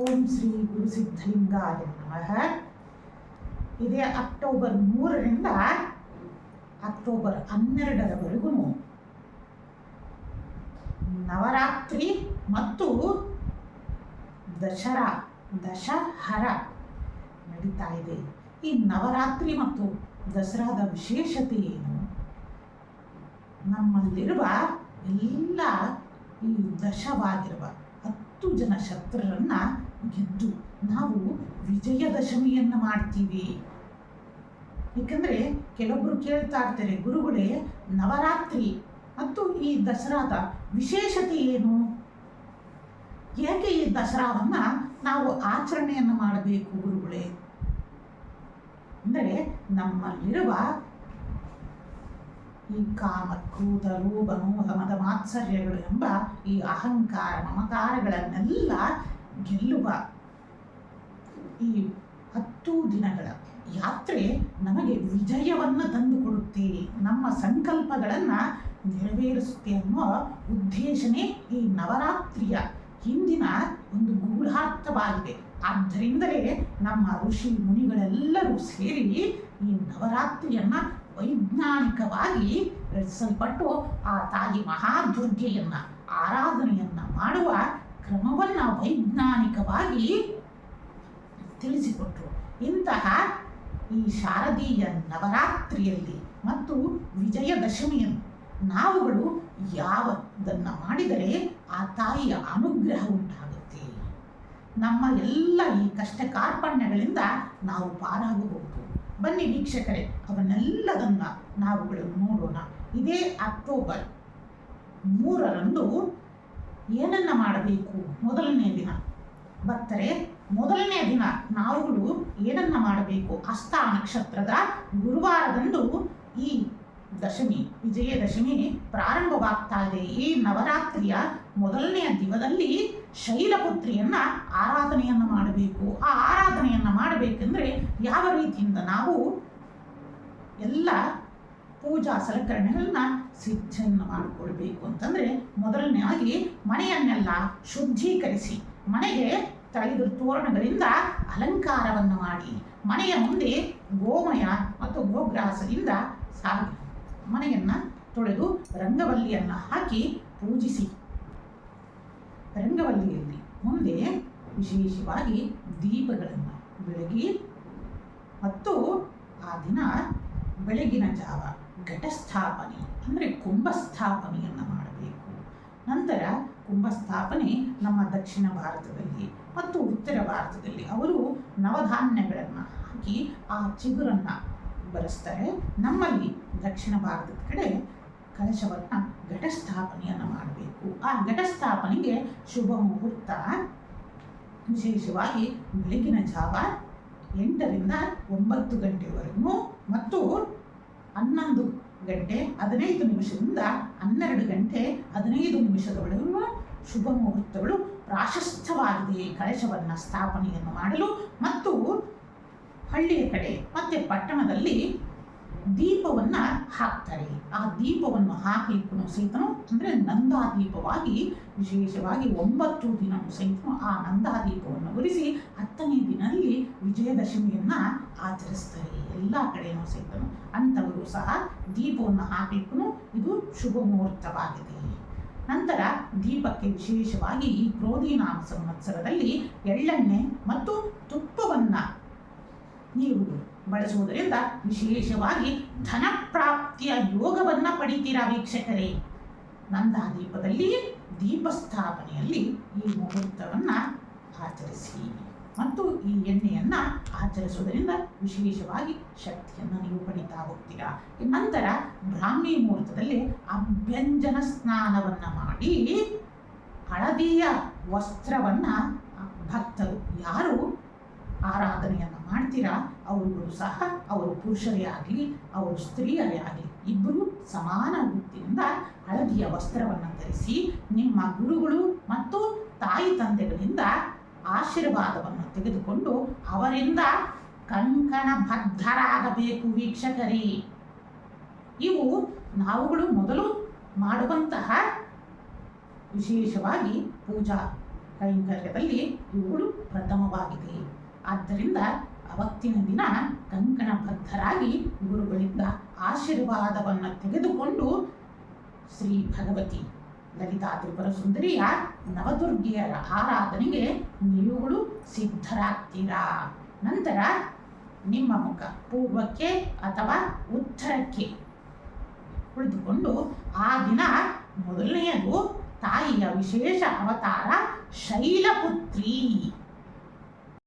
ಓಂ ಶ್ರೀ ಗುರು ನಮಃ. ಇದೇ ಅಕ್ಟೋಬರ್ ಮೂರರಿಂದ ಅಕ್ಟೋಬರ್ ಹನ್ನೆರಡರವರೆಗೂ ನವರಾತ್ರಿ ಮತ್ತು ದಸರಾ ದಶಹರ ನಡೀತಾ ಇದೆ. ಈ ನವರಾತ್ರಿ ಮತ್ತು ದಸರಾದ ವಿಶೇಷತೆ ಏನು? ನಮ್ಮಲ್ಲಿರುವ ಎಲ್ಲ ಈ ದಶವಾಗಿರುವ ಹತ್ತು ಜನ ಶತ್ರುರನ್ನ ಗೆದ್ದು ನಾವು ವಿಜಯದಶಮಿಯನ್ನು ಮಾಡ್ತೀವಿ. ಏಕೆಂದರೆ ಕೆಲವೊಬ್ಬರು ಕೇಳ್ತಾ ಇರ್ತಾರೆ, ಗುರುಗಳೇ, ನವರಾತ್ರಿ ಮತ್ತು ಈ ದಸರಾದ ವಿಶೇಷತೆ ಏನು? ಏಕೆ ಈ ದಸರಾವನ್ನ ನಾವು ಆಚರಣೆಯನ್ನು ಮಾಡಬೇಕು ಗುರುಗಳೇ? ಅಂದರೆ ನಮ್ಮಲ್ಲಿರುವ ಈ ಕಾಮ, ಕ್ರೋಧ, ಲೋಭ, ಮೋಹ, ಮದ, ಮಾತ್ಸರ್ಯಗಳು ಎಂಬ ಈ ಅಹಂಕಾರ, ಮಮಕಾರಗಳನ್ನೆಲ್ಲ ಗೆಲ್ಲುವ ಈ ಹತ್ತು ದಿನಗಳ ಯಾತ್ರೆ ನಮಗೆ ವಿಜಯವನ್ನು ತಂದುಕೊಡುತ್ತೆ ನಮ್ಮ ಸಂಕಲ್ಪಗಳನ್ನು ನೆರವೇರಿಸುತ್ತೆ ಅನ್ನೋ ಉದ್ದೇಶನೇ ಈ ನವರಾತ್ರಿಯ ಹಿಂದಿನ ಒಂದು ಗೂಢಾರ್ಥವಾಗಿದೆ. ಆದ್ದರಿಂದಲೇ ನಮ್ಮ ಋಷಿ ಮುನಿಗಳೆಲ್ಲರೂ ಸೇರಿ ಈ ನವರಾತ್ರಿಯನ್ನ ವೈಜ್ಞಾನಿಕವಾಗಿ ರಚಿಸಲ್ಪಟ್ಟು ಆ ತಾಯಿ ಮಹಾದುರ್ಗೆಯನ್ನು ಆರಾಧನೆಯನ್ನ ಮಾಡುವ ಕ್ರಮವನ್ನ ವೈಜ್ಞಾನಿಕವಾಗಿ ತಿಳಿಸಿಕೊಟ್ರು. ಇಂತಹ ಈ ಶಾರದೀಯ ನವರಾತ್ರಿಯಲ್ಲಿ ಮತ್ತು ವಿಜಯದಶಮಿಯನ್ನು ನಾವುಗಳು ಯಾವದನ್ನು ಮಾಡಿದರೆ ಆ ತಾಯಿಯ ಅನುಗ್ರಹ ಉಂಟಾಗುತ್ತೆ. ನಮ್ಮ ಎಲ್ಲ ಈ ಕಷ್ಟ ಕಾರ್ಪಣ್ಯಗಳಿಂದ ನಾವು ಪಾರಾಗಬಹುದು. ಬನ್ನಿ ವೀಕ್ಷಕರೇ ಅವನ್ನೆಲ್ಲದನ್ನ ನಾವುಗಳು ನೋಡೋಣ. ಇದೇ ಅಕ್ಟೋಬರ್ ಮೂರರಂದು ಏನನ್ನ ಮಾಡಬೇಕು? ಮೊದಲನೇ ದಿನ. ಭಕ್ತರೆ, ಮೊದಲನೇ ದಿನ ನಾವುಗಳು ಏನನ್ನ ಮಾಡಬೇಕು? ಹಸ್ತ ನಕ್ಷತ್ರದ ಗುರುವಾರದಂದು ಈ ದಶಮಿ, ವಿಜಯದಶಮಿ ಪ್ರಾರಂಭವಾಗ್ತಾ ಇದೆ. ಈ ನವರಾತ್ರಿಯ ಮೊದಲನೆಯ ದಿನದಲ್ಲಿ ಶೈಲಪುತ್ರಿಯನ್ನ ಆರಾಧನೆಯನ್ನು ಮಾಡಬೇಕು. ಆ ಆರಾಧನೆಯನ್ನ ಮಾಡಬೇಕೆಂದರೆ ಯಾವ ರೀತಿಯಿಂದ ನಾವು ಎಲ್ಲ ಪೂಜಾ ಸಲಕರಣೆಗಳನ್ನ ಸಿದ್ಧವನ್ನು ಮಾಡಿಕೊಳ್ಬೇಕು ಅಂತಂದ್ರೆ ಮೊದಲನೆಯಾಗಿ ಮನೆಯನ್ನೆಲ್ಲ ಶುದ್ಧೀಕರಿಸಿ, ಮನೆಗೆ ತಳೆದ ತೋರಣಗಳಿಂದ ಅಲಂಕಾರವನ್ನು ಮಾಡಿ, ಮನೆಯ ಮುಂದೆ ಗೋಮಯ ಮತ್ತು ಗೋಗ್ರಾಸದಿಂದ ಸಾಗಿ ಮನೆಯನ್ನು ತೊಳೆದು ರಂಗವಲ್ಲಿಯನ್ನ ಹಾಕಿ ಪೂಜಿಸಿ. ರಂಗವಲ್ಲಿಯಲ್ಲಿ ಮುಂದೆ ವಿಶೇಷವಾಗಿ ದೀಪಗಳನ್ನು ಬೆಳಗಿ ಮತ್ತು ಆ ದಿನ ಬೆಳಗಿನ ಜಾವ ಘಟಸ್ಥಾಪನೆ ಅಂದರೆ ಕುಂಭಸ್ಥಾಪನೆಯನ್ನು ಮಾಡಬೇಕು. ನಂತರ ಕುಂಭಸ್ಥಾಪನೆ ನಮ್ಮ ದಕ್ಷಿಣ ಭಾರತದಲ್ಲಿ ಮತ್ತು ಉತ್ತರ ಭಾರತದಲ್ಲಿ ಅವರು ನವಧಾನ್ಯಗಳನ್ನು ಹಾಕಿ ಆ ಚಿಗುರನ್ನು ಬರೆಸ್ತಾರೆ. ನಮ್ಮಲ್ಲಿ ದಕ್ಷಿಣ ಭಾರತದ ಕಡೆ ಕಲಶವನ್ನು ಘಟಸ್ಥಾಪನೆಯನ್ನು ಮಾಡಬೇಕು. ಆ ಘಟಸ್ಥಾಪನೆಗೆ ಶುಭ ಮುಹೂರ್ತ ವಿಶೇಷವಾಗಿ ಬೆಳಗಿನ ಜಾವ ಎಂಟರಿಂದ ಒಂಬತ್ತು ಗಂಟೆವರೆಗೂ ಮತ್ತು ಹನ್ನೊಂದು ಗಂಟೆ ಹದಿನೈದು ನಿಮಿಷದಿಂದ ಹನ್ನೆರಡು ಗಂಟೆ ಹದಿನೈದು ನಿಮಿಷದವರೆಗೂ ಶುಭ ಮುಹೂರ್ತಗಳು ಪ್ರಾಶಸ್ತವಾಗಿದೆ ಕಳಶವನ್ನು ಸ್ಥಾಪನೆಯನ್ನು ಮಾಡಲು ಮತ್ತು ಹಳ್ಳಿಯ ಕಡೆ ಮತ್ತೆ ಪಟ್ಟಣದಲ್ಲಿ ದೀಪವನ್ನ ಹಾಕ್ತಾರೆ. ಆ ದೀಪವನ್ನು ಹಾಕಲಿಕ್ಕೂ ಸಹಿತನು ಅಂದರೆ ನಂದಾದೀಪವಾಗಿ, ವಿಶೇಷವಾಗಿ ಒಂಬತ್ತು ದಿನ ಸಹಿತನು ಆ ನಂದಾದೀಪವನ್ನು ಉರಿಸಿ ಹತ್ತನೇ ದಿನದಲ್ಲಿ ವಿಜಯದಶಮಿಯನ್ನ ಆಚರಿಸ್ತಾರೆ. ಎಲ್ಲ ಕಡೆಯೂ ಸಹಿತನು ಅಂಥವರು ಸಹ ದೀಪವನ್ನು ಹಾಕಲಿಕ್ಕೂ ಇದು ಶುಭ ಮುಹೂರ್ತವಾಗಿದೆ. ನಂತರ ದೀಪಕ್ಕೆ ವಿಶೇಷವಾಗಿ ಈ ಕ್ರೋಧಿ ಸಂವತ್ಸರದಲ್ಲಿ ಎಳ್ಳೆಣ್ಣೆ ಮತ್ತು ತುಪ್ಪವನ್ನು ನೀವು ಬಳಸುವುದರಿಂದ ವಿಶೇಷವಾಗಿ ಧನ ಪ್ರಾಪ್ತಿಯ ಯೋಗವನ್ನ ಪಡಿತೀರಾ ವೀಕ್ಷಕರೇ. ನಂದಾದೀಪದಲ್ಲಿ ದೀಪಸ್ಥಾಪನೆಯಲ್ಲಿ ಈ ಮುಹೂರ್ತವನ್ನು ಆಚರಿಸಿ. ಮತ್ತು ಈ ಎಣ್ಣೆಯನ್ನು ಆಚರಿಸುವುದರಿಂದ ವಿಶೇಷವಾಗಿ ಶಕ್ತಿಯನ್ನು ನೀವು ಪಡಿತಾ ಹೋಗ್ತೀರಾ. ನಂತರ ಬ್ರಾಹ್ಮಿ ಮುಹೂರ್ತದಲ್ಲಿ ಅಭ್ಯಂಜನ ಸ್ನಾನವನ್ನ ಮಾಡಿ ಹಳದಿಯ ವಸ್ತ್ರವನ್ನ ಭಕ್ತರು ಯಾರು ಆರಾಧನೆಯನ್ನು ಮಾಡ್ತೀರಾ? ಅವರುಗಳು ಸಹ ಅವರು ಪುರುಷರೇ ಆಗಲಿ, ಅವರು ಸ್ತ್ರೀಯರೇ ಆಗಲಿ, ಇಬ್ಬರು ಸಮಾನ ವೃತ್ತಿಯಿಂದ ಹಳದಿಯ ವಸ್ತ್ರವನ್ನು ಧರಿಸಿ ನಿಮ್ಮ ಗುರುಗಳು ಮತ್ತು ತಾಯಿ ತಂದೆಗಳಿಂದ ಆಶೀರ್ವಾದವನ್ನು ತೆಗೆದುಕೊಂಡು ಅವರಿಂದ ಕಂಕಣ ಬದ್ಧರಾಗಬೇಕು ವೀಕ್ಷಕರೇ. ಇವು ನಾವುಗಳು ಮೊದಲು ಮಾಡುವಂತಹ ವಿಶೇಷವಾಗಿ ಪೂಜಾ ಕೈಂಕರ್ಯದಲ್ಲಿ ಇವುಗಳು ಪ್ರಥಮವಾಗಿದೆ. ಆದ್ದರಿಂದ ಅವತ್ತಿನ ದಿನ ಕಂಕಣಬದ್ಧರಾಗಿ ಗುರುಗಳಿಂದ ಆಶೀರ್ವಾದವನ್ನು ತೆಗೆದುಕೊಂಡು ಶ್ರೀ ಭಗವತಿ ಲಲಿತಾ ತ್ರಿಪುರ ಸುಂದರಿಯ ನವದುರ್ಗಿಯರ ಆರಾಧನೆಗೆ ನೀವುಗಳು ಸಿದ್ಧರಾಗ್ತೀರಾ? ನಂತರ ನಿಮ್ಮ ಮುಖ ಪೂರ್ವಕ್ಕೆ ಅಥವಾ ಉತ್ತರಕ್ಕೆ ಉಳಿದುಕೊಂಡು ಆ ದಿನ ಮೊದಲನೆಯದು ತಾಯಿಯ ವಿಶೇಷ ಅವತಾರ ಶೈಲಪುತ್ರಿ.